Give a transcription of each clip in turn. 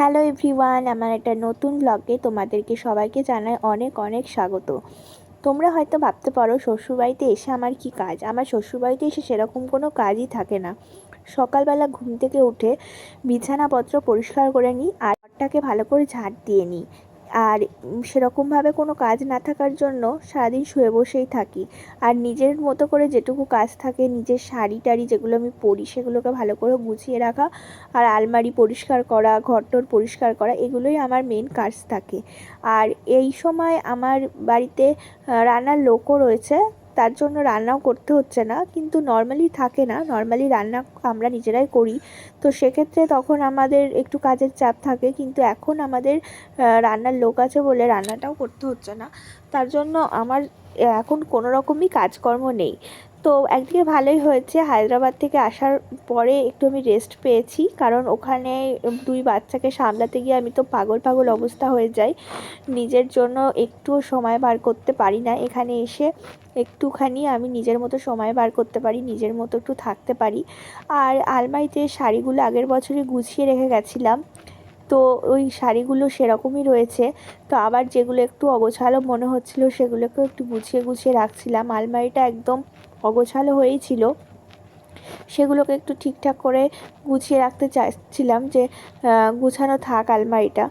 Hello everyone, আমার একটা নতুন ব্লগে তোমাদেরকে সবাইকে জানাই অনেক অনেক স্বাগত। তোমরা হয়তো ভাবতে পারো শ্বশুরবাড়িতে এসে আমার কি কাজ? আমার শ্বশুরবাড়িতে এসে সেরকম কোনো কাজই থাকে না। সকালবেলা ঘুম থেকে উঠে বিছানাপত্র পরিষ্কার করে নিই আর ঘরটাকে ভালো করে ঝাড় দিয়ে নিই। আর সেরকমভাবে কোনো কাজ না থাকার জন্য সারাদিন শুয়ে বসেই থাকি। আর নিজের মতো করে যেটুকু কাজ থাকে, নিজের শাড়ি টাড়ি যেগুলো আমি পরি, সেগুলোকে ভালো করে গুছিয়ে রাখা আর আলমারি পরিষ্কার করা, ঘরটর পরিষ্কার করা, এগুলোই আমার মেন কাজ থাকে। আর এই সময় আমার বাড়িতে রান্নার লোকও রয়েছে। তার জন্য রান্নাও করতে হচ্ছে না, কিন্তু নর্মালি থাকে না। নর্মালি রান্না আমরা নিজেরাই করি। তো সেক্ষেত্রে তখন আমাদের একটু কাজের চাপ থাকে, কিন্তু এখন আমাদের রান্নার লোক আছে বলে রান্নাটাও করতে হচ্ছে না। তার জন্য আমার, এখন কোনো রকমই কাজকর্ম নেই। তো একদিকে ভালোই হয়েছে, হায়দ্রাবাদ থেকে আসার পরে একটু আমি রেস্ট পেয়েছি, কারণ ওখানে দুই বাচ্চাকে সামলাতে গিয়ে আমি তো পাগল পাগল অবস্থা হয়ে যাই। নিজের জন্য একটুও সময় বার করতে পারি না, এখানে এসে একটুখানি আমি নিজের মতো সময় বার করতে পারি, নিজের মতো একটু থাকতে পারি। আর আলমারিতে শাড়িগুলো আগের বছরে গুছিয়ে রেখে গেছিলাম তো ওই শাড়িগুলো সেরকমই রয়েছে। তো আবার যেগুলো একটু অগোছালো মনে হচ্ছিল, সেগুলোকেও একটু গুছিয়ে গুছিয়ে রাখছিলাম। আলমারিটা একদম অগোছালো হয়েই ছিল। সেগুলোকে একটু ঠিকঠাক করে গুছিয়ে রাখতে চাইছিলাম যে গুছানো থাক আলমারিটা।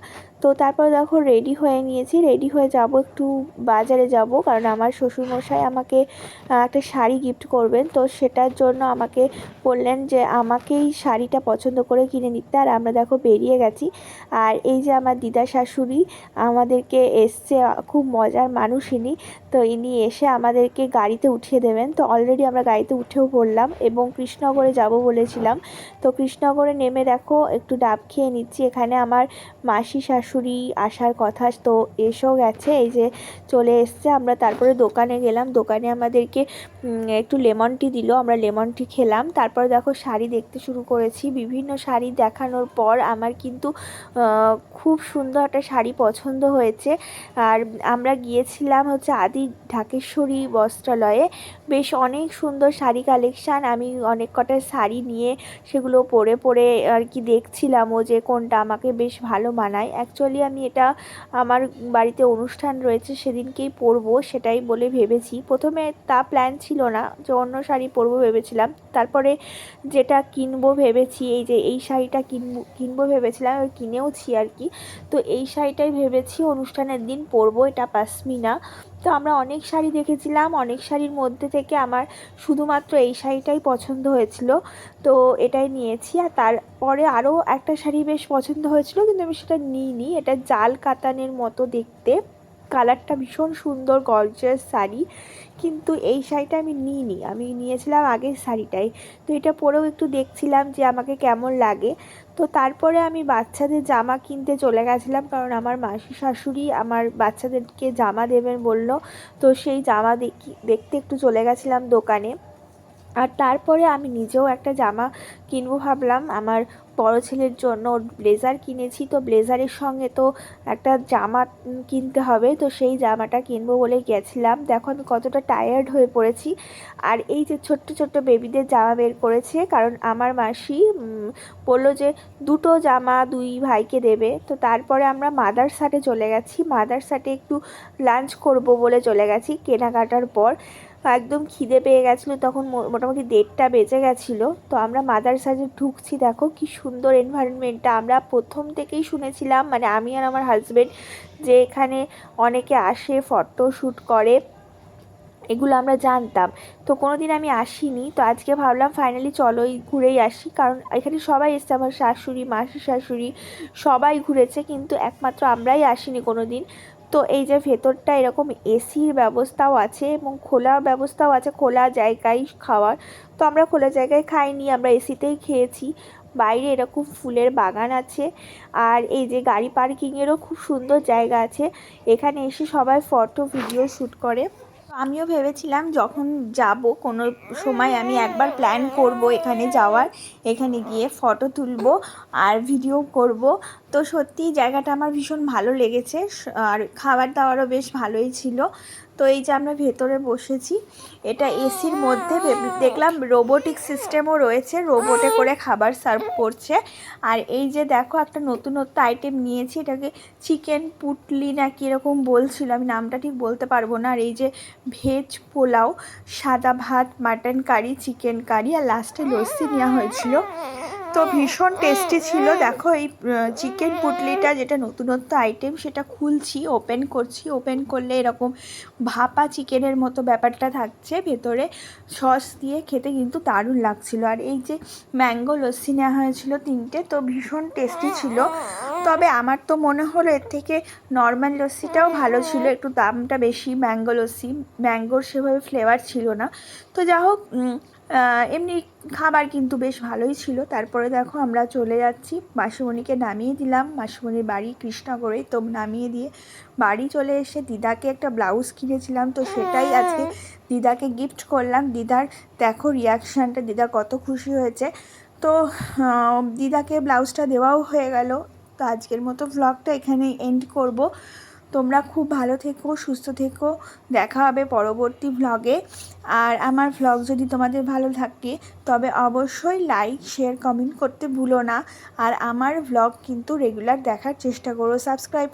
তো তারপর দেখো রেডি হয়ে নিয়েছি রেডি হয়ে যাব, একটু বাজারে যাব, কারণ আমার শ্বশুরমশাই আমাকে একটা শাড়ি গিফট করবেন। তো সেটার জন্য আমাকে বললেন যে আমাকেই শাড়িটা পছন্দ করে কিনে নিতে। আর আমরা দেখো বেরিয়ে গেছি। আর এই যে আমার দিদা শাশুড়ি, আমাদেরকে এসছে, খুব মজার মানুষ ইনি। তো ইনি এসে আমাদেরকে গাড়িতে উঠিয়ে দেবেন। তো অলরেডি আমরা গাড়িতে উঠেও পড়লাম এবং কৃষ্ণনগরে যাব বলেছিলাম। তো কৃষ্ণনগরে নেমে দেখো, একটু ডাব খেয়ে নিচ্ছি। এখানে আমার মাসি শাশুড়ি আসার কথা, তো এসেও গেছে, এই যে চলে এসছে। আমরা তারপরে দোকানে গেলাম, দোকানে আমাদেরকে একটু লেমন টি দিল, আমরা লেমন টি খেলাম। তারপরে দেখো শাড়ি দেখতে শুরু করেছি। বিভিন্ন শাড়ি দেখানোর পর আমার কিন্তু খুব সুন্দর একটা শাড়ি পছন্দ হয়েছে। আর আমরা গিয়েছিলাম হচ্ছে আদি ঢাকেশ্বরী বস্ত্রালয়ে। বেশ অনেক সুন্দর শাড়ি কালেকশান। আমি অনেক কটা শাড়ি নিয়ে সেগুলো পরে পরে আর কি দেখছিলামও যে কোনটা আমাকে বেশ ভালো মানায়। অ্যাকচুয়ালি আমি এটা আমার বাড়িতে অনুষ্ঠান রয়েছে সেদিনকেই পরবো সেটাই বলে ভেবেছি। প্রথমে তা প্ল্যান ছিল না যে অন্য শাড়ি পরবো ভেবেছিলাম। তারপরে যেটা কিনবো ভেবেছি, এই যে এই শাড়িটা কিনবো কিনবো ভেবেছিলাম কিনেওছি আর কি। তো এই শাড়িটাই ভেবেছি অনুষ্ঠানের দিন পরবো, এটা পাসমিনা। তো আমরা অনেক শাড়ি দেখেছিলাম, অনেক শাড়ির মধ্যে থেকে আমার শুধুমাত্র এই শাড়িটাই পছন্দ হয়েছিল। তো এটাই নিয়েছি আর তারপরে আরও একটা শাড়ি বেশ পছন্দ হয়েছিল, কিন্তু আমি সেটা নিইনি। এটা জাল কাতানের মতো দেখতে। কালারটা ভীষণ সুন্দর গর্জাস শাড়ি। কিন্তু এই শাড়িটা আমি নিইনি। আমি নিয়েছিলাম আগের শাড়িটাই। তো এটা পরেও একটু দেখছিলাম যে আমাকে কেমন লাগে। তো তারপরে আমি বাচ্চাদের জামা কিনতে চলে গেছিলাম কারণ আমার মাসি শাশুড়ি আমার বাচ্চাদেরকে জামা দেবেন বলল। তো সেই জামা দেখি, দেখতে একটু চলে গেছিলাম দোকানে। আর তারপরে আমি নিজেও একটা জামা কিনবো ভাবলাম। আমার বড় ছেলের জন্য ব্লেজার কিনেছি, তো ব্লেজারের সঙ্গে তো একটা জামা কিনতে হবে, তো সেই জামাটা কিনবো বলে গেছিলাম। দেখো আমি কতটা টায়ার্ড হয়ে পড়েছি। আর এই যে ছোট্ট ছোট্ট বেবিদের জামা বের করেছে, কারণ আমার মাসি বলল যে দুটো জামা দুই ভাইকে দেবে। তো তারপরে আমরা মাদারসাটে চলে গেছি। মাদারসাটে একটু লাঞ্চ করব বলে চলে গেছি কেনাকাটার পর। একদম খিদে পেয়ে গেছিল, তখন মোটামুটি দেড়টা বেজে গেছিল। তো আমরা মাদারসাজে ঢুকছি, দেখো কি সুন্দর এনভায়রনমেন্টটা আমরা প্রথম থেকেই শুনেছিলাম মানে আমি আর আমার হাজব্যান্ড যে এখানে অনেকে আসে ফটো শ্যুট করে, এগুলো আমরা জানতাম। তো কোনো দিন আমি আসিনি, তো আজকে ভাবলাম ফাইনালি চলোই ঘুরেই আসি, কারণ এখানে সবাই এসছে, আমার শাশুড়ি মাসি শাশুড়ি, সবাই ঘুরেছে, কিন্তু একমাত্র আমরাই আসিনি কোনো দিন তো এই যে ভেতরটা এরকম এসির ব্যবস্থাও আছে এবং খোলা ব্যবস্থাও আছে, খোলা জায়গায় খাওয়ার। তো আমরা খোলা জায়গায় খাইনি, আমরা এসিতেই খেয়েছি। বাইরে এরকম ফুলের বাগান আছে আর এই যে গাড়ি পার্কিংয়েরও খুব সুন্দর জায়গা আছে। এখানে এসে সবাই ফটো, ভিডিও শ্যুট করে। আমিও ভেবেছিলাম যখন যাব, কোনো সময় আমি একবার প্ল্যান করব এখানে যাওয়ার। এখানে গিয়ে ফটো তুলব আর ভিডিও করব। তো সত্যি জায়গাটা আমার ভীষণ ভালো লেগেছে। আর খাবার দাবারও বেশ ভালোই ছিল। তো এই যে আমরা ভেতরে বসেছি, এটা এসির মধ্যে দেখলাম রোবোটিক সিস্টেমও রয়েছে রোবটে করে খাবার সার্ভ করছে। আর এই যে দেখো একটা নতুনত্ব আইটেম নিয়েছি, এটাকে চিকেন পুটলি না কীরকম বলছিল, আমি নামটা ঠিক বলতে পারব না। আর এই যে ভেজ পোলাও, সাদা ভাত মাটন কারি চিকেন কারি আর লাস্টে লস্যি নেওয়া হয়েছিল। তো ভীষণ টেস্টি ছিল। দেখো এই চিকেন পুটলিটা যেটা নতুনত্ব আইটেম সেটা খুলছি ওপেন করছি। ওপেন করলে এরকম ভাপা চিকেনের মতো ব্যাপারটা থাকছে ভেতরে। সস দিয়ে খেতে কিন্তু দারুণ লাগছিল। আর এই যে ম্যাঙ্গো লস্যি নেওয়া হয়েছিল তিনটে তো ভীষণ টেস্টি ছিল। তবে আমার তো মনে হলো এর থেকে নর্মাল লস্যিটাও ভালো ছিল। একটু দামটা বেশি ম্যাঙ্গো লস্যি। ম্যাঙ্গোর সেভাবে ফ্লেভার ছিল না। তো যা হোক এমনি খাবার কিন্তু বেশ ভালোই ছিল। তারপরে দেখো আমরা চলে যাচ্ছি। মাসিমণিকে নামিয়ে দিলাম। মাসিমণির বাড়ি কৃষ্ণনগরে তো নামিয়ে দিয়ে বাড়ি চলে এসে দিদাকে একটা ব্লাউজ কিনেছিলাম। তো সেটাই আজকে দিদাকে গিফট করলাম। দিদার দেখো রিয়াকশানটা দিদা কত খুশি হয়েছে। তো দিদাকে ব্লাউজটা দেওয়াও হয়ে গেল। তো আজকের মতো ভ্লগটা এখানেই এন্ড করব। তোমরা খুব ভালো থেকো, সুস্থ থেকো। দেখা হবে পরবর্তী ভ্লগে আর আমার ভ্লগ যদি তোমাদের ভালো থাকে, তবে অবশ্যই লাইক শেয়ার কমেন্ট করতে ভুলো না। আর আমার ভ্লগ কিন্তু রেগুলার দেখার চেষ্টা করো। সাবস্ক্রাইব